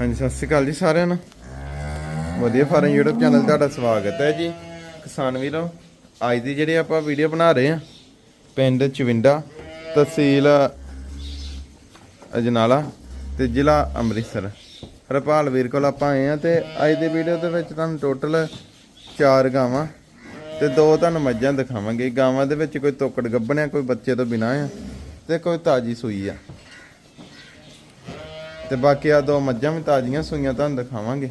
ਹਾਂਜੀ, ਸਤਿ ਸ਼੍ਰੀ ਅਕਾਲ ਜੀ ਸਾਰਿਆਂ ਨੂੰ। ਵਧੀਆ ਫਾਰਮ YouTube ਚੈਨਲ ਤੁਹਾਡਾ ਸਵਾਗਤ ਹੈ ਜੀ। ਕਿਸਾਨ ਵੀਰੋ, ਅੱਜ ਦੀ ਜਿਹੜੀ ਆਪਾਂ ਵੀਡੀਓ ਬਣਾ ਰਹੇ ਹਾਂ, ਪਿੰਡ ਚਵਿੰਡਾ, ਤਹਿਸੀਲ ਅਜਨਾਲਾ ਤੇ ਜ਼ਿਲ੍ਹਾ ਅੰਮ੍ਰਿਤਸਰ। ਹਰਪਾਲ ਵੀਰ ਕੋਲ ਆਪਾਂ ਆਏ ਆ ਤੇ ਅੱਜ ਦੀ ਵੀਡੀਓ ਦੇ ਵਿੱਚ ਤੁਹਾਨੂੰ ਟੋਟਲ ਚਾਰ ਗਾਵਾਂ ਤੇ ਦੋ ਤੁਹਾਨੂੰ ਮੱਝਾਂ ਦਿਖਾਵਾਂਗੇ। ਗਾਵਾਂ ਦੇ ਵਿੱਚ ਕੋਈ ਤੋਕੜ ਗੱਭਣਿਆ, ਕੋਈ ਬੱਚੇ ਤੋਂ ਬਿਨਾ ਆ ਤੇ ਕੋਈ ਤਾਜੀ ਸੂਈ ਆ। ਤੇ ਬਾਕੀ ਆ ਦੋ ਮੱਝਾਂ ਵੀ ਤਾਜ਼ੀਆਂ ਸੂਈਆਂ ਤੁਹਾਨੂੰ ਦਿਖਾਵਾਂਗੇ।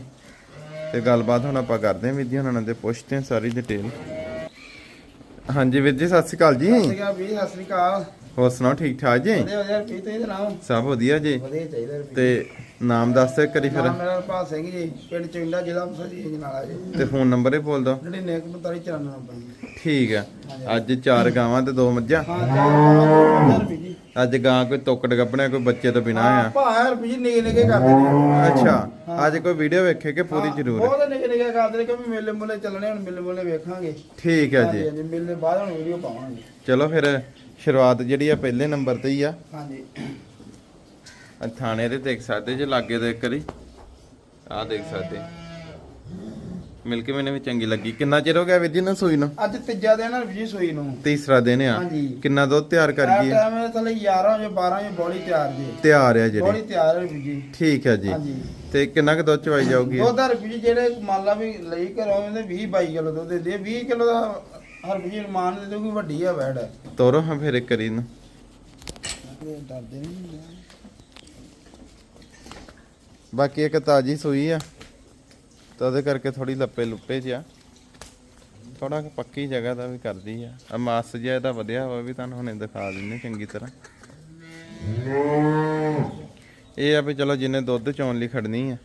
ਤੇ ਗੱਲਬਾਤ ਹੁਣ ਆਪਾਂ ਕਰਦੇ ਹਾਂ ਵੀਰ ਜੀ ਉਹਨਾਂ ਨਾਲ ਤੇ ਪੁੱਛਦੇ ਹਾਂ ਸਾਰੀ ਡਿਟੇਲ ਹਾਂਜੀ ਵੀਰ ਜੀ ਸਤਿ ਸ਼੍ਰੀ ਅਕਾਲ ਜੀ। ਸਤਿ ਸ਼੍ਰੀ ਅਕਾਲ ਵੀਰ ਸਤਿ ਸ਼੍ਰੀ ਅਕਾਲ। ਹੋਰ ਸੁਣਾਓ ਠੀਕ ਠਾਕ ਜੀ? ਵਧੀਆ ਵਧੀਆ ਕੀ ਤੁਸੀਂ ਸੁਣਾਓ? ਸਭ ਵਧੀਆ ਜੀ। ਵਧੀਆ ਚਾਹੀਦਾ ਤੇ ਨਾਮ ਦੱਸ ਦਿਓ ਕਰੀ ਫਿਰ। ਨਾਮ ਮੇਰਾ ਭਾਲ ਸਿੰਘ ਜੀ ਪਿੰਡ ਚਿੰਡਾ ਜ਼ਿਲ੍ਹਾ ਅੰਮ੍ਰਿਤਸਰ ਜੀ ਜਨਾਲਾ ਜੀ। ਤੇ ਫੋਨ ਨੰਬਰ ਹੀ ਬੋਲ ਦਿਓ। ਜਿਹੜੇ ਨੇਕ 4594 ਨੰਬਰ ਜੀ ਠੀਕ ਆ। ਅੱਜ ਚਾਰ ਗਾਵਾਂ ਤੇ ਦੋ ਮੱਝਾਂ। ਹਾਂ ਚਾਰ ਰੁਪਏ ਜੀ। ਅੱਜ ਗਾਂ ਕੋਈ ਤੋਕੜ ਗੱਭਣਿਆ ਕੋਈ ਬੱਚੇ ਤੋਂ ਬਿਨਾ ਆ। ਰੁਪਏ ਜੀ ਨਿਕੇ ਨਿਕੇ ਕਰਦੇ ਨੇ। ਅੱਛਾ ਅੱਜ ਕੋਈ ਵੀਡੀਓ ਵੇਖੇ ਕਿ ਪੂਰੀ ਜ਼ਰੂਰ? ਬਹੁਤ ਨਿਕੇ ਨਿਕੇ ਕਰਦੇ ਨੇ ਕਿਉਂਕਿ ਮੇਲੇ ਮੁੱਲੇ ਚੱਲਣੇ ਹੁਣ ਮੇਲੇ ਮੁੱਲੇ ਵੇਖਾਂਗੇ। ਠੀਕ ਹੈ ਜੀ। ਹਾਂਜੀ ਮੇਲੇ ਬਾਅਦ ਹੁਣ ਵੀਡੀਓ ਪਾਵਾਂਗੇ। ਚਲੋ ਫਿਰ ਸ਼ੁਰੂਆਤ ਜਿਹੜੀ ਆ ਪਹਿਲੇ ਨੰਬਰ ਤੇ ਹੀ ਆ। ਹਾਂਜੀ। ਥਾਣੇ ਦੇ ਦੇਖ ਸਕਦੇ ਜੇ ਲਾਗੇ ਦੇ ਕਰੀ ਆਹ ਦੇਖ ਸਕਦੇ। ਮਿਲ ਕੇ ਮੈਨੂੰ ਵੀ ਚੰਗੀ ਲੱਗੀ। ਕਿੰਨਾ ਚਿਰ ਹੋ ਗਿਆ ਵੀਰ ਜੀ ਨਾ ਸੂਈ ਨੂੰ? ਅੱਜ ਤੀਜਾ ਦਿਨ ਹੈ ਜੀ ਸੂਈ ਨੂੰ। ਤੀਸਰਾ ਦਿਨ ਆ। ਹਾਂਜੀ। ਕਿੰਨਾ ਦੁੱਧ ਤਿਆਰ ਕਰ ਆ ਗਈ ਹੈ ਟਾਈਮ ਥੱਲੇ 11 ਵਜੇ 12 ਵਜੇ ਬੋਲੀ ਤਿਆਰ ਜੀ। ਤਿਆਰ ਆ ਬੋਲੀ ਜਿਹੜੀ ਤਿਆਰ ਹੈ ਵੀਰ ਜੀ। ਠੀਕ ਹੈ ਜੀ। ਹਾਂਜੀ। ਤੇ ਕਿੰਨਾ ਕੁ ਦੁੱਧ ਚਵਾਈ ਜਾਊਗੀ? ਦੁੱਧ ਰੁਪਏ ਜਿਹੜੇ ਮੰਨ ਲਾ ਵੀ ਲਈ ਘਰੋਂ ਉਹਦੇ 20 22 ਕਿਲੋ ਦੁੱਧ ਦਿੰਦੇ ਆ 20 ਕਿਲੋ ਦਾ ਹਰ ਰੁਪਏ ਮਾਨ ਦੇ ਦੂਗੀ ਵੱਡੀ ਆ ਵੈੜ। ਤੋਰੋ ਹਾਂ ਫਿਰ ਇੱਕ ਕਰੀ ਨੂੰ ਡਰਦੇ ਨਹੀਂ ਬਾਕੀ ਇੱਕ ਤਾਜੀ ਸੂਈ ਆ। ਤਾਂ ਉਹਦੇ ਕਰਕੇ ਥੋੜੀ ਲੱਪੇ ਲੁੱਪੇ ਜਿਆ ਥੋੜਾ ਪੱਕੀ ਜਗ੍ਹਾ ਦਾ ਵੀ ਕਰਦੀ ਆ। ਆ ਮਾਸ ਜਿਹਾ ਇਹਦਾ ਵਧਿਆ ਹੋਇਆ ਵੀ ਤੁਹਾਨੂੰ ਹੁਣੇ ਦਿਖਾ ਦਿੰਨੇ ਚੰਗੀ ਤਰ੍ਹਾਂ। ਇਹ ਆ ਵੀ ਚਲੋ ਜਿੰਨੇ ਦੁੱਧ ਚੋਣ ਲਈ ਖੜਨੀ ਆ,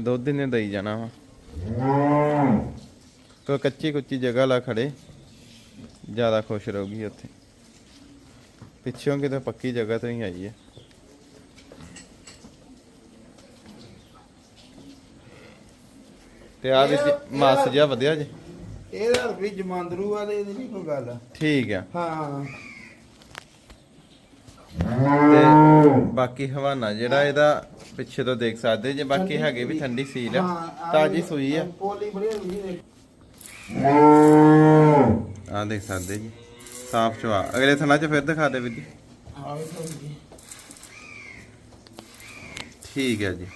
ਦੁੱਧ ਇਹਨੇ ਦਈ ਜਾਣਾ ਵਾ। ਕੋਈ ਕੱਚੀ ਕੁੱਚੀ ਜਗ੍ਹਾ ਲਾ ਖੜੇ, ਜ਼ਿਆਦਾ ਖੁਸ਼ ਰਹੂਗੀ ਉੱਥੇ। ਪਿੱਛੋਂ ਕਿਤੇ ਪੱਕੀ ਜਗ੍ਹਾ ਤੋਂ ਹੀ ਆਈ ਹੈ ਤੇ ਆ ਵੀ ਮਾਸ ਜਿਹਾ ਵਧਿਆ ਜੀ। ਇਹਦਾ ਰੁਪਏ ਜਮਾਂਦਰੂ ਆ ਤੇ ਇਹਦੀ ਨਹੀਂ ਕੋਈ ਗੱਲ। ਠੀਕ ਆ। ਹਾਂ ਤੇ ਬਾਕੀ ਹਵਾਨਾ ਜਿਹੜਾ ਇਹਦਾ ਪਿੱਛੇ ਤੋਂ ਦੇਖ ਸਕਦੇ ਜੇ ਬਾਕੀ ਹੈਗੇ ਵੀ ਠੰਡੀ ਸੀਲ ਆ। ਤਾਜੀ ਸੂਈ ਆ। ਪੋਲੀ ਬੜੀ ਹੁੰਦੀ ਹੈ ਆ ਦੇਖ ਸਕਦੇ ਜੀ। ਸਾਫ਼ ਚਵਾ ਅਗਲੇ ਥਣਾ ਚ ਫਿਰ ਦਿਖਾ ਦੇ ਵੀਰ ਜੀ। ਵੀ ਠੀਕ ਹੈ ਜੀ।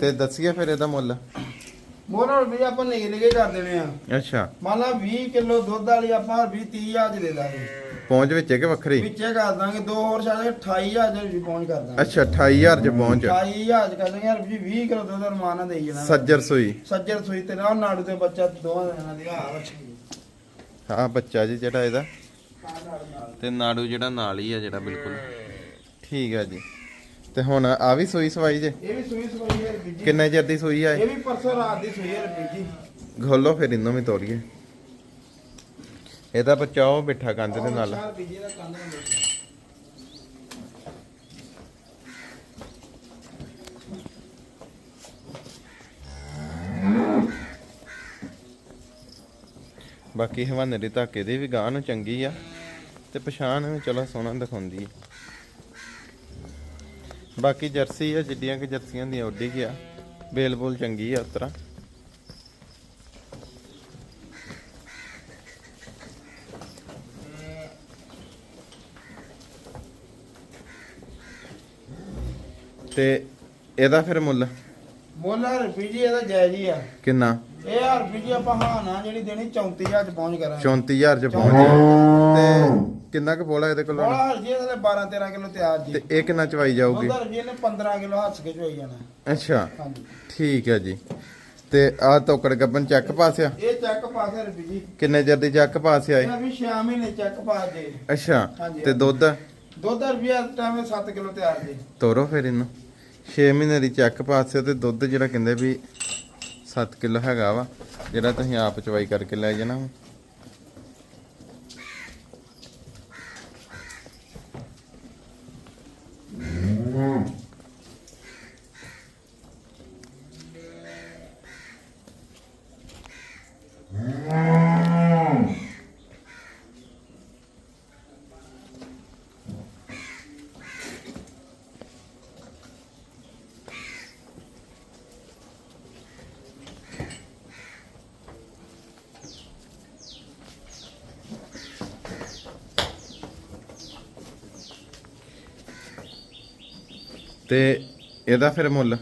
ਤੇ ਦੱਸੀਏ ਫਿਰ ਇਹਦਾ ਮੁੱਲ। ਮੋਰਲ ਵੀ ਆਪਾਂ ਨਿਗੇ ਨਿਗੇ ਕਰ ਦੇਣੇ ਆ। ਅੱਛਾ। ਮੰਨ ਲਾ 20 ਕਿਲੋ ਦੁੱਧ ਵਾਲੀ ਆਪਾਂ 20 30000 ਚ ਦੇ ਦਾਂਗੇ। ਪਹੁੰਚ ਵਿੱਚ ਹੈ ਕਿ ਵੱਖਰੀ? ਵਿੱਚੇ ਕਰ ਦਾਂਗੇ ਦੋ ਹੋਰ ਛੱਡ ਕੇ 28000 ਦੇ ਵੀ ਪਹੁੰਚ ਕਰ ਦਾਂਗੇ। ਅੱਛਾ 28000 ਚ ਪਹੁੰਚ 28000 ਚ ਕਰ ਦਾਂਗੇ ਯਾਰ ਵੀ 20 ਕਿਲੋ ਦੁੱਧ ਰਮਾਨਾ ਦੇਈ ਜਾਣਾ। ਸੱਜਰ ਸੂਈ। ਸੱਜਰ ਸੂਈ ਤੇ ਨਾ ਨਾੜੂ ਦੇ ਬੱਚਾ ਦੋਵਾਂ ਦਿਨਾਂ ਦੀ ਆ ਰੱਖੀ ਹਾਂ ਬੱਚਾ ਜੀ ਜਿਹੜਾ ਇਹਦਾ। ਆ ਨਾਲ ਤੇ ਨਾੜੂ ਜਿਹੜਾ ਨਾਲ ਹੀ ਆ ਜਿਹੜਾ ਬਿਲਕੁਲ। ਠੀਕ ਹੈ ਜੀ। ਤੇ ਹੁਣ ਆ ਵੀ ਸੂਈ ਸਵਾਈ ਜੇ? ਇਹ ਵੀ ਸੂਈ ਸਵਾਈ ਹੈ ਬੀਜੀ। ਕਿੰਨੇ ਚਿਰ ਦੀ ਸੂਈ ਆ ਇਹ? ਇਹ ਵੀ ਪਰਸੋਂ ਰਾਤ ਦੀ ਸੂਈ ਹੈ ਬੀਜੀ। ਖੋਲੋ ਫਿਰ ਇਹਨੂੰ ਵੀ ਤੋੜੀਏ ਇਹਦਾ ਬਚਾਓ ਬਿਠਾ ਕੰਧ ਦੇ ਨਾਲ। ਚਾਰ ਬੀਜੀ ਦਾ ਕੰਨ ਨਾਲ ਦੇਖੋ। ਬਾਕੀ ਹਵਾਨੇ ਦੀ ਧਾਕੇ ਦੀ ਵੀ ਗਾਂ ਨੂੰ ਚੰਗੀ ਆ ਤੇ ਪਛਾਣ ਵੀ ਚਲੋ ਸੋਹਣਾ ਦਿਖਾਉਂਦੀ ਆ। ਬਾਕੀ ਜਰਸੀ ਆ ਜਿੱਡੀਆਂ ਕਿ ਜਰਸੀਆਂ ਦੀਆਂ ਉੱਡੀ ਗਿਆ ਬੇਲ ਬੋਲ ਚੰਗੀ ਆ ਉਤਰਾ ਤੇ ਇਹਦਾ ਫਿਰ ਮੁੱਲ? ਮੁੱਲ ਬੀਜੀ ਇਹਦਾ ਜਾਇਜ਼ ਹੀ ਆ। ਕਿੰਨਾ? ਇਹ ਹਰ ਆਪਾਂ ਹਾਂ ਨਾ ਜਿਹੜੀ ਦੇਣੀ 34000 ਚ ਪਹੁੰਚ ਕਰਾਂਗੇ। 34000 ਚ ਪਹੁੰਚ ਗਿਆ ਤੇ ਕਿੰਨਾ ਕੁ ਬੋਲਾ ਇਹਦੇ ਕੋਲ? ਹੁਣ? ਬੋਲਾ ਹਰ ਜੀ ਇਹਦੇ 12 13 ਕਿਲੋ ਤਿਆਰ ਜੀ। ਤੇ ਇਹ ਕਿੰਨਾ ਚਵਾਈ ਜਾਊਗੀ? ਉਧਰ ਜੀ ਨੇ 15 ਕਿਲੋ ਹੱਸ ਕੇ ਚੋਈ ਜਾਣਾ। ਅੱਛਾ। ਹਾਂਜੀ। ਠੀਕ ਹੈ ਜੀ। ਤੇ ਆ ਤੋਕੜ ਗੱਬਨ ਚੱਕ ਪਾਸਿਆ ਇਹ ਚੈੱਕ ਪਾਸ ਹੈ ਬੀਜੀ ਕਿੰਨੇ ਚਿਰ ਦੀ ਚੱਕ ਪਾਸਿਆ ਏ ਇਹਨਾਂ ਵੀ 6 ਮਹੀਨੇ ਚੈੱਕ ਪਾਸ ਦੇ ਅੱਛਾ। ਹਾਂਜੀ, ਤੇ ਦੁੱਧ? ਦੁੱਧ ਰੁਪਿਆ ਟਾਈਮ 7 ਕਿਲੋ ਤਿਆਰ ਜੀ। ਤੋਰੋ ਫਿਰ ਇਹਨੂੰ। 6 ਮਹੀਨੇ ਦੀ ਚੱਕ ਪਾਸਿਆ ਤੇ ਦੁੱਧ ਜਿਹੜਾ ਕਹਿੰਦੇ ਵੀ 7 ਕਿਲੋ ਹੈਗਾ ਵਾ ਜਿਹੜਾ ਤੁਸੀਂ ਆਪ ਚਵਾਈ ਕਰਕੇ ਲੈ ਜਾਣਾ ਵਾ। ਤੇ ਇਹਦਾ ਫਿਰ ਮੁੱਲ?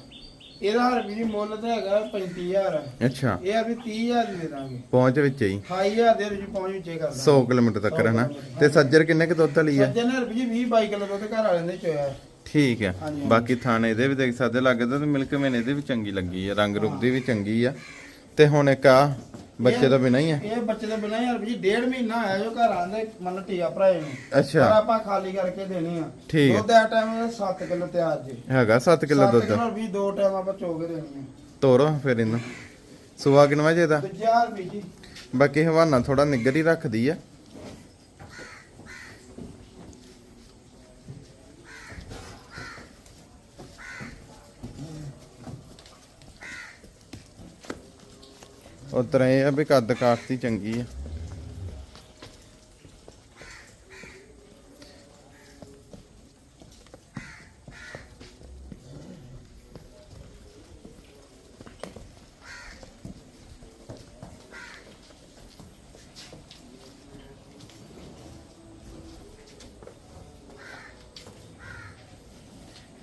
ਇਹਦਾ ਹਰਬੀ ਜੀ ਮੁੱਲ ਤਾਂ ਹੈਗਾ 35000 ਅੱਛਾ। ਇਹ ਆ ਵੀ 30000 ਦੀ ਦਾਂਗੇ। ਪਹੁੰਚ ਵਿੱਚ ਹੀ। 28000 ਦੇ ਵਿੱਚ ਪਹੁੰਚ ਵਿੱਚੇ ਕਰ 100 ਕਿਲੋਮੀਟਰ ਤੱਕ ਨਾ? ਤੇ ਸੱਜਰ ਕਿੰਨੇ ਕੁ ਦੁੱਧ ਵਾਲੀ ਆ? ਹਰਬੀ ਜੀ 20 22 ਕਿਲੋ ਦੁੱਧ ਘਰ ਵਾਲਿਆਂ ਦੇ ਚੋਇਆ। ਠੀਕ ਹੈ। ਬਾਕੀ ਥਾਣੇ ਇਹਦੇ ਵੀ ਦੇਖ ਸਕਦੇ ਲੱਗਦਾ ਤੇ ਮਿਲਕ ਮੈਨੇ ਇਹਦੇ ਵੀ ਚੰਗੀ ਲੱਗੀ ਆ ਰੰਗ ਰੂਪ ਦੀ ਵੀ ਚੰਗੀ ਆ। ਤੇ ਹੁਣ ਇੱਕ ਆ ਬੱਚੇ ਤੋਂ ਬਿਨਾਂ ਹੀ ਆ। ਇਹ ਬੱਚੇ ਦੇ ਬਿਨਾਂ ਹਰਬੀ ਜੀ ਡੇਢ ਮਹੀਨਾ ਆਇਆ ਜੋ ਘਰ ਆਂਦੇ ਮਨ ਟੀਆ ਭਰਾਏ ਨੂੰ। ਪਰ ਅੱਛਾ ਆਪਾਂ ਖਾਲੀ ਕਰਕੇ ਦੇਣੀ ਆ। ਠੀਕ ਹੈ। ਦੁੱਧ ਆ ਟਾਈਮ 7 ਕਿਲੋ ਤਿਆਰ ਜੀ। ਹੈਗਾ 7 ਕਿਲੋ ਦੁੱਧ। ਵੀ ਦੋ ਟਾਈਮ ਆਪਾਂ ਚੋ ਕੇ ਦੇਣੀ ਆ। ਤੋਰੋ ਫਿਰ ਇਹਨੂੰ। ਸੁਆ ਕਿਨਵਾ ਜੇ ਦਾ? ਦੂਜਾ ਜੀ। ਬਾਕੀ ਹਵਾਨਾ ਥੋੜਾ ਨਿੱਗਰ ਹੀ ਰੱਖਦੀ ਆ। ਉਤਰਾ ਇਹ ਆ ਵੀ ਕੱਦ ਕਾਠਤੀ ਚੰਗੀ ਆ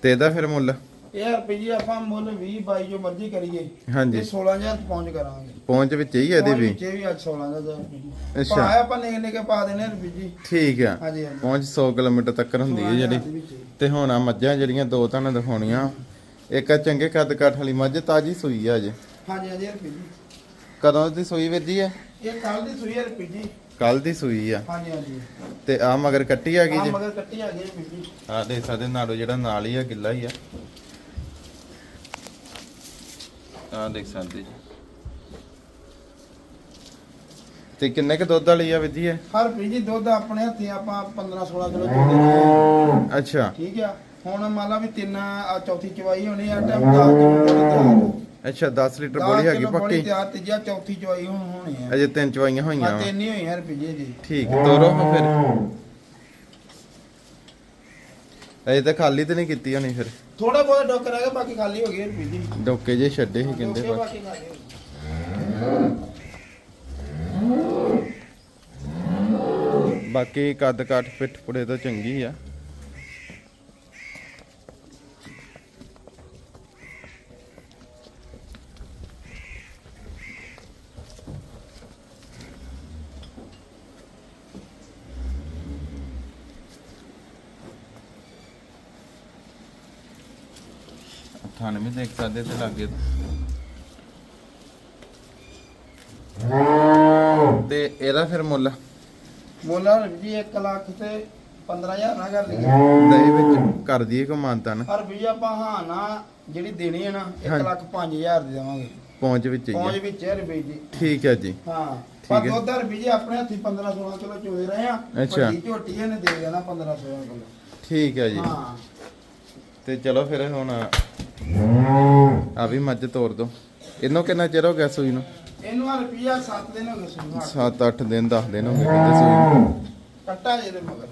ਤੇ ਇਹਦਾ ਫਿਰ ਮੁੱਲ ਇਹ ਜੀ ਆਪਾਂ ਮੁੱਲ 20 22 ਜੋ ਮਰਜ਼ੀ ਕਰੀਏ ਹਾਂਜੀ। ਤੇ 16000 ਚ ਪਹੁੰਚ ਕਰਾਂਗੇ। ਪਹੁੰਚ ਵਿੱਚ ਹੀ ਆ ਇਹਦੀ ਵੀ? ਵਿੱਚੇ ਵੀ ਅੱਜ 16000 ਦਾ। ਹਰਬੀ ਜੀ ਅੱਛਾ। ਭਾਵੇਂ ਆਪਾਂ ਨਿਕ ਨਿਕੇ ਪਾ ਦੇਣੇ ਹਰਬੀ ਜੀ। ਠੀਕ ਆ। ਹਾਂਜੀ ਹਾਂਜੀ। ਪਹੁੰਚ 100 ਕਿਲੋਮੀਟਰ ਤੱਕ ਹੁੰਦੀ ਹੈ ਜਿਹੜੀ। 16,000 ਦੇ ਵਿੱਚ ਹੀ। ਤੇ ਹੁਣ ਆ ਮੱਝਾਂ ਜਿਹੜੀਆਂ ਦੋ ਤੁਹਾਨੂੰ ਦਿਖਾਉਣੀਆਂ। ਇੱਕ ਆ ਚੰਗੇ ਕੱਦ ਕਾਠ ਵਾਲੀ ਮੱਝ ਤਾਜੀ ਸੂਈ ਆ ਅਜੇ। ਹਾਂਜੀ ਹਾਂਜੀ ਹਰਬੀ ਜੀ। ਕਦੋਂ ਦੀ ਸੂਈ ਵੀਰ ਜੀ ਹੈ ਇਹ ਕੱਲ ਦੀ ਸੂਈ ਹਰਬੀ ਜੀ। ਕੱਲ ਦੀ ਸੂਈ ਆ। ਹਾਂਜੀ ਹਾਂਜੀ। ਤੇ ਆ ਮਗਰ ਕੱਟੀ ਆ ਗਈ ਆ ਜੀ? ਮਗਰ ਕੱਟੀ ਆ ਗਈ ਜੀ। ਆ ਦੇ ਸਾਡੇ ਨਾਲੋਂ ਜਿਹੜਾ ਨਾਲ ਹੀ ਆ ਗਿੱਲਾ ਹੀ ਆ। ਆ ਦੇਖ ਸਕਦੇ ਜੀ। ਤੇ ਕਿੰਨੇ ਕ ਦੁੱਧ ਵਾਲੀ ਆ ਵੀਰ ਜੀ ਇਹ? ਹਰਬੀ ਜੀ ਦੁੱਧ ਆਪਣੇ ਹੱਥੀ ਆਪਾਂ 15 16 ਕਿਲੋ ਦੁੱਧ ਦੇਣਾ। ਅੱਛਾ। ਠੀਕ ਆ। ਹੁਣ ਮੰਨ ਲਾ ਵੀ ਤਿੰਨ ਆ ਚੌਥੀ ਚਵਾਈ ਹੋਣੀ ਆ ਟਾਈਮ 10 ਕਿਲੋ ਦੁੱਧ ਤਿਆਰ ਅੱਛਾ 10 ਲੀਟਰ ਬੋਲੀ ਹੈਗੀ ਕਿਲੋ ਬੋਲੀ ਪੱਕੀ ਤਿਆਰ ਤੀਜਾ ਚੌਥੀ ਚਵਾਈ ਹੁਣ ਹੋਣੀ ਆ। ਅਜੇ ਤਿੰਨ ਚਵਾਈਆਂ ਹੋਈਆਂ ਆ ਵਾ ਤਿੰਨ ਹੀ ਹੋਈ ਹਰਬੀ ਜੀ ਜੀ ਠੀਕ ਤੋਰੋ ਹਾਂ ਫਿਰ। ਅਜੇ ਤਾਂ ਖਾਲੀ ਤੇ ਨਹੀਂ ਕੀਤੀ ਹੋਣੀ ਫਿਰ। ਥੋੜਾ ਬਹੁਤ ਡੋਕਰ ਹੈਗਾ ਬਾਕੀ ਖਾਲੀ ਹੋ ਹਰਬੀ ਜੀ ਡੋਕੇ ਜੇ ਛੱਡੇ ਸੀ ਕਹਿੰਦੇ ਡੋਕੇ ਬਾਕੀ। ਬਾਕੀ ਖਾਲੀ ਹੋ ਗਏ। ਬਾਕੀ ਕੱਦ ਕਾਠ ਪਿੱਠ ਪੁੜੇ ਤਾਂ ਚੰਗੀ ਆ। ਥਾਣੇ ਵੀ ਦੇਖ ਸਕਦੇ ਤੇ ਲੱਗੇ। ਤੇ ਇਹਦਾ ਫਿਰ ਮੁੱਲ? ਮੁੱਲ ਹਰਬੀ ਜੀ 1 ਲੱਖ ਤੇ 15000 ਨਾ ਕਰ ਲਈਏ ਦਹੀਂ ਵਿੱਚ ਕਰ ਦਈਏ ਕੋ ਮਾਨਤਾ ਨਾ ਹਰਬੀ ਜੀ ਆਪਾਂ ਹਾਂ ਨਾ ਜਿਹੜੀ ਦੇਣੀ ਹੈ ਨਾ 1 ਹਾਂਜੀ। ਲੱਖ 5000 ਦੇ ਦੇਵਾਂਗੇ। ਪਹੁੰਚ ਵਿੱਚ ਹੀ ਪਹੁੰਚ। ਵਿੱਚ ਹੈ ਰੁਪਏ ਜੀ। ਠੀਕ ਹੈ ਜੀ। ਹਾਂ ਪਰ ਠੀਕ ਹੈ। ਦੁੱਧ ਰੁਪਏ ਜੀ ਆਪਣੇ ਹੱਥੀ 15 16 ਕਿਲੋ ਚੋਦੇ ਰਹੇ ਆ ਅੱਛਾ। ਵੱਡੀ ਝੋਟੀ ਇਹਨੇ ਦੇ ਦੇਣਾ 15 16 ਕਿਲੋ। ਠੀਕ ਹੈ ਜੀ। ਹਾਂ। ਤੇ ਚਲੋ ਫਿਰ ਹੁਣ ਆ ਵੀ ਮੱਝ ਤੋੜ ਦੋ। ਇਹਨੂੰ ਕਿੰਨਾ ਚਿਰ ਹੋ ਗਿਆ ਸੂਈ ਨੂੰ? ਇਹਨੂੰ ਆ ਰੁਪਿਆ 7 ਦਿਨ ਹੋ ਗਏ ਸੁਣਾ 7-8 ਦਿਨ 10 ਦਿਨ ਹੋ ਗਏ ਕਹਿੰਦੇ ਸੂਈ ਨੂੰ। ਕੱਟਾ ਜਿਹਦੇ ਮਗਰ।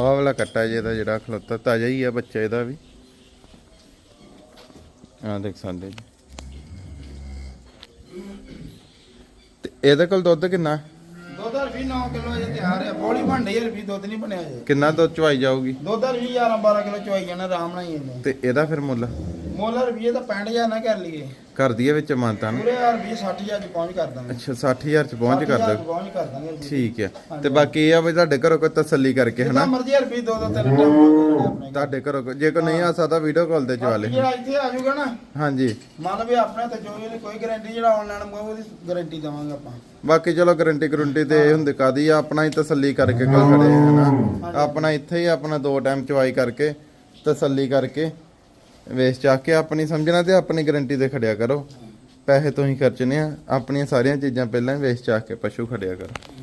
ਆਹ ਵਾਲਾ ਕੱਟਾ ਜੇ ਦਾ ਜਿਹੜਾ ਖਲੋਤਾ ਤਾਜ਼ਾ ਹੀ ਆ ਬੱਚਾ ਇਹਦਾ ਵੀ। ਆ ਦੇਖ ਸਕਦੇ ਜੀ। ਤੇ ਇਹਦੇ ਕੋਲ ਦੁੱਧ ਕਿੰਨਾ? ਦੁੱਧ ਰੁਪਏ 9 ਕਿਲੋ ਅਜੇ ਤਿਆਰ ਹੈ ਬੋਲੀ ਹੈ ਰੁਪਏ ਦੁੱਧ ਨਹੀਂ ਬਣਿਆ ਜੇ ਕਿੰਨਾ ਦੁੱਧ ਚਵਾਈ ਜਾਊਗੀ? ਦੁੱਧ ਰੁਪਏ 11 12 ਕਿਲੋ ਚੋਈ ਜਾਣਾ ਆਰਾਮ ਨਾਲ ਹੀ ਤੇ ਇਹਦਾ ਫਿਰ ਮੁੱਲ? ਮੁੱਲ ਰੁਪਏ ਤਾਂ 65000 ਨਾ ਕਰ ਲਈਏ। ਕਰ ਦਈਏ ਵਿੱਚ ਮਾਨਤਾ ਨਾ। ਪੂਰੇ ਰੁਪਏ 60000 ਚ ਪਹੁੰਚ ਕਰ ਦਾਂਗੇ। ਅੱਛਾ 60000 ਚ ਪਹੁੰਚ ਕਰ 60,000 ਦੋ ਚ ਪਹੁੰਚ ਕਰ ਦਾਂਗੇ। ਠੀਕ ਹੈ ਤੇ ਬਾਕੀ ਇਹ ਆ ਵੀ ਤੁਹਾਡੇ ਘਰੋਂ ਕੋਈ ਤਸੱਲੀ ਕਰਕੇ ਹਨਾ? ਮਰਜ਼ੀ ਰੁਪਏ ਦੋ ਦੋ ਤਿੰਨ ਟਾਈਮ ਤੁਹਾਡੇ ਘਰੋਂ ਕੋਈ- ਜੇ ਕੋਈ ਨਹੀਂ ਆ ਸਕਦਾ ਵੀਡੀਓ ਕਾਲ ਤੇ ਚਵਾ ਲੈ ਜਿਹੜਾ ਇੱਥੇ ਆ ਜਾਊਗਾ ਨਾ ਹਾਂਜੀ। ਮੰਨ ਵੀ ਆਪਣੇ ਤੇ ਜੋ ਇਹਦੀ ਕੋਈ ਗਾਰੰਟੀ ਜਿਹੜਾ ਆਨਲਾਈਨ ਮੰਗਾਉ ਉਹਦੀ ਗਾਰੰਟੀ ਦੇਵਾਂਗੇ ਆਪਾਂ। ਬਾਕੀ ਚਲੋ ਗਰੰਟੀ ਗਰੰਟੀ ਤੇ ਇਹ ਹੁੰਦੀ ਕਾਦੀ ਆ ਆਪਣਾ ਹੀ ਤਸੱਲੀ ਕਰਕੇ ਕੋਲ ਖੜੇ ਆ ਹਨਾ ਆਪਣਾ ਇੱਥੇ ਹੀ ਆਪਣਾ ਦੋ ਟਾਈਮ ਚਵਾਈ ਕਰਕੇ ਤਸੱਲੀ ਕਰਕੇ ਵੇਚ ਚੱਕ ਕੇ ਆਪਣੀ ਸਮਝਣਾ ਤੇ ਆਪਣੀ ਗਰੰਟੀ ਤੇ ਖੜਿਆ ਕਰੋ। ਪੈਸੇ ਤੁਸੀਂ ਖਰਚਨੇ ਆ, ਆਪਣੀਆਂ ਸਾਰੀਆਂ ਚੀਜ਼ਾਂ ਪਹਿਲਾਂ ਹੀ ਵੇਚ ਚੱਕ ਕੇ ਪਸ਼ੂ ਖੜਿਆ ਕਰੋ।